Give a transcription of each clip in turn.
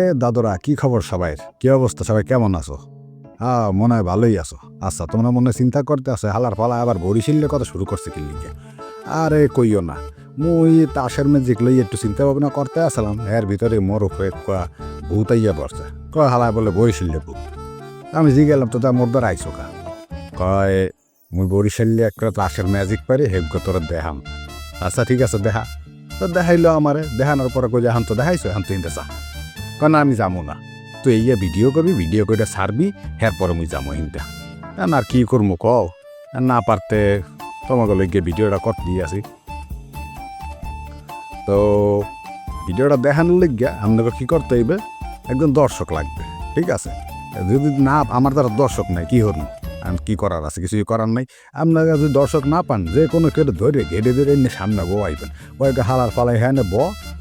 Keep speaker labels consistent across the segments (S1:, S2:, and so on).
S1: এ দাদরা কি খবর সবাই কি অবস্থা সবাই কেমন আছো
S2: হ্যাঁ মনে হয় ভালোই আছো আচ্ছা তোমরা মনে চিন্তা করতে আছো হালার পালা আবার বরিশিল্লে কথা শুরু করছে কিল্লিকে
S1: আরে কইও না মুই তাসের ম্যাজিক লই একটু চিন্তা ভাবনা করতে আসলাম এর ভিতরে মোর উপরে কয়া ভূত আইয়া পড়ছে কয় হালা বলে বরিশিল্লে ভূত আমি জি গেলাম তো তা মোর দ্বারা আইসো কা
S2: কয় মুই বরিশাল্লে একটা তাসের ম্যাজিক পারি হেগ্য তোর দেহাম
S1: আচ্ছা ঠিক আছে দেখা তো দেখাইলো আমারে দেখানোর পরে কই যে এখন তো দেখাইছো এখন তিনটে চা
S2: কারণ আমি যাবো না তো এইয়া ভিডিও করবি ভিডিও করে সারবি এরপরে আমি যাবো হিনটা না আর কি করব ক না পারতে তোমাকে লইকে ভিডিওটা কত দিয়ে আসি তো ভিডিওটা দেখানোর লিখিয়া আপনাকে কী করতে হইবে একজন দর্শক লাগবে ঠিক আছে যদি না আমার দ্বারা দর্শক নাই কী হল আমি কী করার আছে কিছুই করার নাই আপনাকে যদি দর্শক না পান যে কোনো কেউ ধরে ঘেটে ধরে এনে সামনে বো আইবেন ওইকে হালার ফালাই হ্যাঁ ব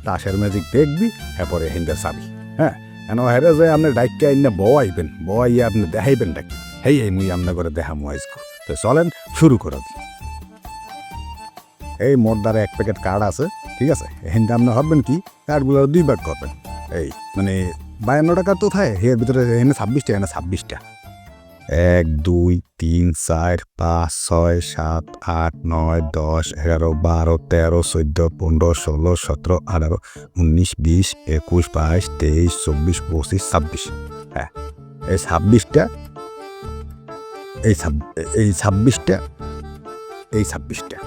S2: তাসের ম্যাজিক দেখবি হ্যাঁ পরে হিন্দা সাবি হ্যাঁ কেন হেরে যে আপনি ডাইককে আইনে বউ আইবেন বউ আইয়া আপনি দেখাইবেন ডাকি হেই এই মুই আপনার করে দেখাম মুয়াইজকো তো চলেন শুরু করে দিই এই মোর দ্বারে এক প্যাকেট কার্ড আছে ঠিক আছে এখান আপনি হবেন কি কার্ডগুলো দুই বার করবেন এই মানে বায়ান্ন টাকা তো থাকে এর ভিতরে এখানে ছাব্বিশটা এখানে ছাব্বিশটা এক দুই তিন চার পাঁচ ছয় সাত আট নয় দশ এগারো বারো তেরো চোদ্দ পনেরো ষোলো সতেরো আঠারো উনিশ বিশ একুশ বাইশ তেইশ চব্বিশ পঁচিশ ছাব্বিশ হ্যাঁ এই ছাব্বিশটা এই এই ছাব্বিশটা এই ছাব্বিশটা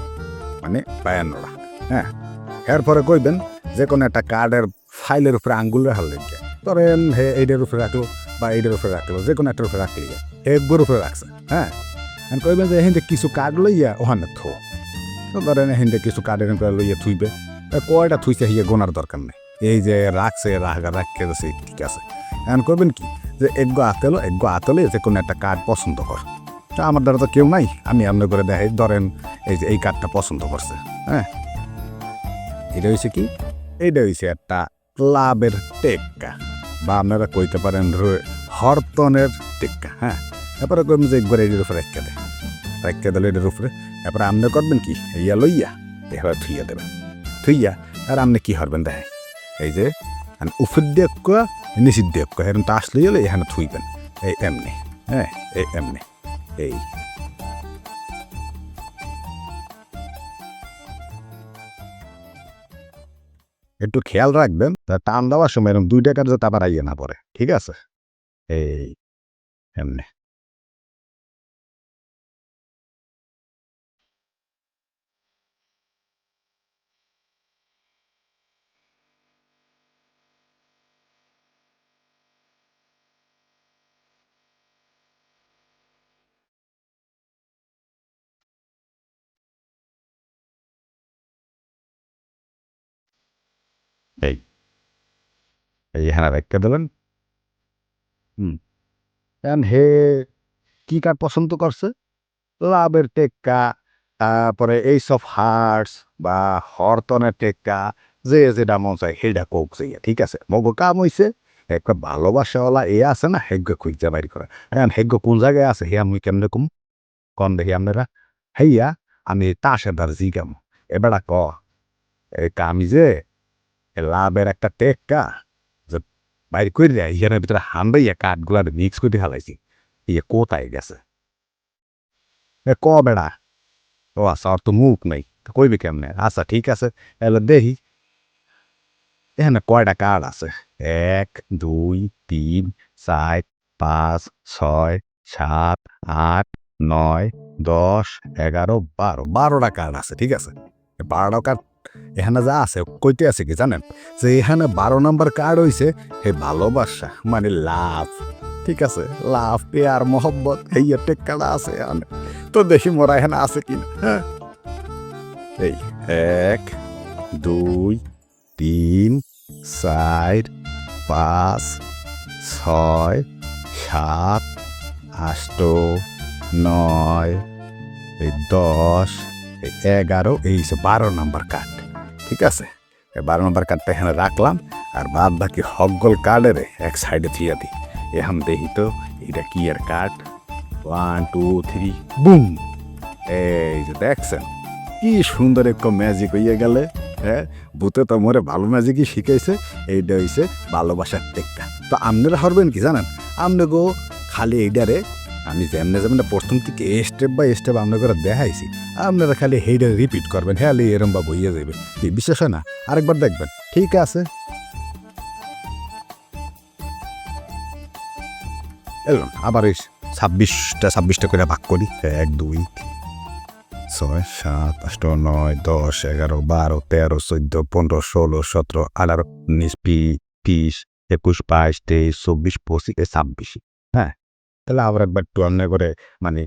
S2: মানে বায়ান্নটা হ্যাঁ এরপরে কইবেন যে কোনো একটা কার্ডের ফাইলের উপরে আঙ্গুল রাখার লেগে ধরেন হে এইটার উপরে রাখলো বা এইটার উপরে রাখলো যে কোনো একটার উপরে রাখলি একবার উপরে রাখছে হ্যাঁ এখন কইবেন যে হিন্দে কিছু কার্ড লইয়া ওখানে থো ধরেন হিন্দে কিছু কার্ডের করে লইয়া থুইবে কয়টা থুইছে হিয়ে গোনার দরকার নেই এই যে রাখছে রাখা রাখে যাচ্ছে ঠিক আছে এখন করবেন কি যে একগো আতেলো একগো আতেলে যে কোনো একটা কার্ড পছন্দ কর তা আমার দ্বারা তো কেউ নাই আমি এমন করে দেখাই ধরেন এই যে এই কার্ডটা পছন্দ করছে হ্যাঁ এটা হয়েছে কি এইটা হয়েছে একটা ক্লাবের টেক্কা বা আপনারা কইতে পারেন হরতনের টিক্কা হ্যাঁ এরপরে করবেন যে একবার এটির উপরে রেখে দেয় রেখে দিলে এটির উপরে এরপরে আপনি করবেন কি ইয়া লইয়া এভাবে থুইয়া দেবেন থুইয়া আর আপনি কি হরবেন দেখেন এই যে উফুদ্দেক্য নিষিদ্ধেক্য এরকম তো আসলেই হলে এখানে থুইবেন এই এমনি হ্যাঁ এই এমনি এই একটু খেয়াল রাখবেন তা টান দেওয়ার সময় এরকম দুই টাকার যাতে আবার আইয়ে না পড়ে ঠিক আছে এই এমনি এই হ্যাঁ ব্যাখ্যা দিলেন হুম হে কী কার পছন্দ করছে লাভের টেক্কা তারপরে এই সব হার্টস বা হরতনের টেক্কা যে যেটা মন চায় সেইটা কোক যাইয়া ঠিক আছে মগ কাম হয়েছে একটা ভালোবাসাওয়ালা এ আছে না হেগ্য যা বাইর করে হ্যাঁ হেগ্য কোন জায়গায় আছে হে আমি কেমনে কম কন দেখি আপনারা হেইয়া আমি তাসের দ্বার কাম এবার ক কামি যে লাভের একটা টেক্কা বাইর করে দেয় ইহানের ভিতরে হান্ডাইয়া কাঠগুলার মিক্স করে ফেলাইছি ইয়ে কোথায় গেছে এ ক বেড়া ও আচ্ছা ওর তো মুখ নাই কইবি কেমনে আচ্ছা ঠিক আছে এলে দেহি এখানে কয়টা কার্ড আছে এক দুই তিন চার পাঁচ ছয় সাত আট নয় দশ এগারো বারো বারোটা কার্ড আছে ঠিক আছে বারোটা কার্ড এখানে যা আছে কইতে আছে কি জানেন যে এখানে বারো নম্বর কার্ড হয়েছে হে ভালোবাসা মানে লাভ ঠিক আছে লাভ পেয়ার মোহব্বত এই টেক্কাটা আছে তো দেখি মোরা এখানে আছে কি হ্যাঁ এই এক দুই তিন চার পাঁচ ছয় সাত আষ্ট নয় এই দশ এগারো এই বারো নম্বর কার্ড ঠিক আছে এবার নম্বর কার্ডটা এখানে রাখলাম আর বাদ বাকি হকগোল কার্ডের এক সাইডে থিয়া দিই এখান দেখি তো এটা কি আর card one two three boom এই যে দেখছেন কি সুন্দর এক ম্যাজিক হইয়ে গেলে হ্যাঁ বুতে তো মোরে ভালো ম্যাজিকই শিখাইছে এইটা হয়েছে ভালোবাসার টেকটা তো আপনারা হরবেন কি জানেন আমনে গো খালি এইডারে আমি যেমনে যেমন প্রথম থেকে স্টেপ বাই স্টেপ আপনাকে দেখাইছি আপনারা খালি হেডে রিপিট করবেন হ্যাঁ এরম বা বইয়ে যাবে কি বিশ্বাস হয় না আরেকবার দেখবেন ঠিক আছে এরকম আবার ছাব্বিশটা ছাব্বিশটা করে ভাগ করি এক দুই ছয় সাত আষ্ট নয় দশ এগারো বারো তেরো চোদ্দ পনেরো ষোলো সতেরো আঠারো উনিশ বিশ একুশ বাইশ তেইশ চব্বিশ পঁচিশ ছাব্বিশ তাহলে আবার একবার একটু রান্না করে মানে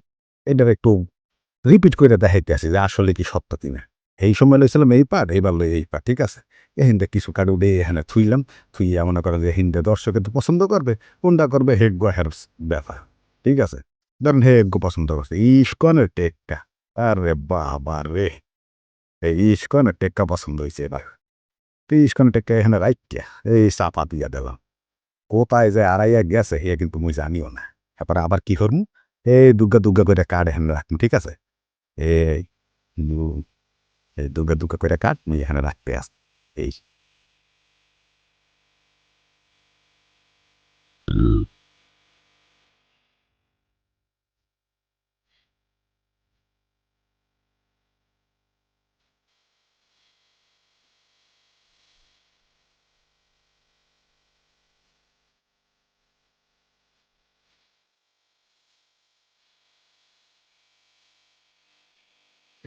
S2: এটার একটু রিপিট করে দেখাইতে আসি যে আসলে কি সত্য কিনা এই সময় লইছিলাম এই পাট এইবার লই এই পাট ঠিক আছে হিন্দে কিছু কাটু উঠে এখানে থুইলাম থুইয়া মনে করেন যে হিন্দে দর্শকে তো পছন্দ করবে কোনটা করবে হেগ্য হের ব্যাপার ঠিক আছে ধরেন গো পছন্দ করছে ইস্কনের টেক্কা আরে বাবা রে এই ইস্কনের টেক্কা পছন্দ হয়েছে এবার তো ইস্কনের টেক্কা এখানে রাইটটা এই চাপা দিয়া দিলাম কোথায় যে আড়াইয়া গেছে হে কিন্তু মুই জানিও না এরপর আবার কি করবো এই দুর্গা দুর্গা করে কার্ড এখানে রাখবো ঠিক আছে এই দুর্গা দুর্গা করে কার্ড নিয়ে এখানে রাখতে আস এই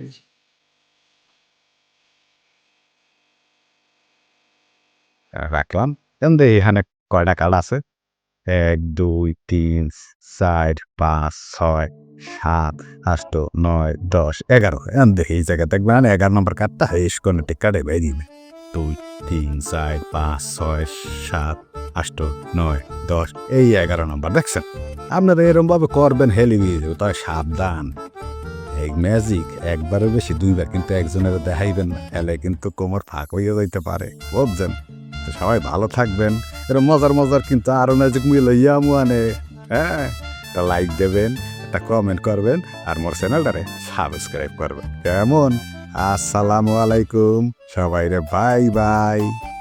S2: পেয়েছি রাখলাম এখানে কয়টা কার্ড আছে এক দুই তিন চার পাঁচ ছয় সাত আট নয় দশ এগারো দেখি এই জায়গা দেখবেন এগারো নম্বর কার্ডটা হেস কোনো ঠিক কার্ডে বাই দিবে দুই তিন চার পাঁচ ছয় সাত আট নয় দশ এই এগারো নম্বর দেখছেন আপনারা এরকমভাবে করবেন হেলি তাই সাবধান এই ম্যাজিক একবারের বেশি দুইবার কিন্তু একজনের দেখাইবেন না এলে কিন্তু কোমর ফাঁক হয়ে যাইতে পারে বুঝছেন তো সবাই ভালো থাকবেন এরকম মজার মজার কিন্তু আরও ম্যাজিক মিল ইয়া আনে হ্যাঁ একটা লাইক দেবেন একটা কমেন্ট করবেন আর মোর চ্যানেলটারে সাবস্ক্রাইব করবেন কেমন আসসালামু আলাইকুম সবাই রে বাই বাই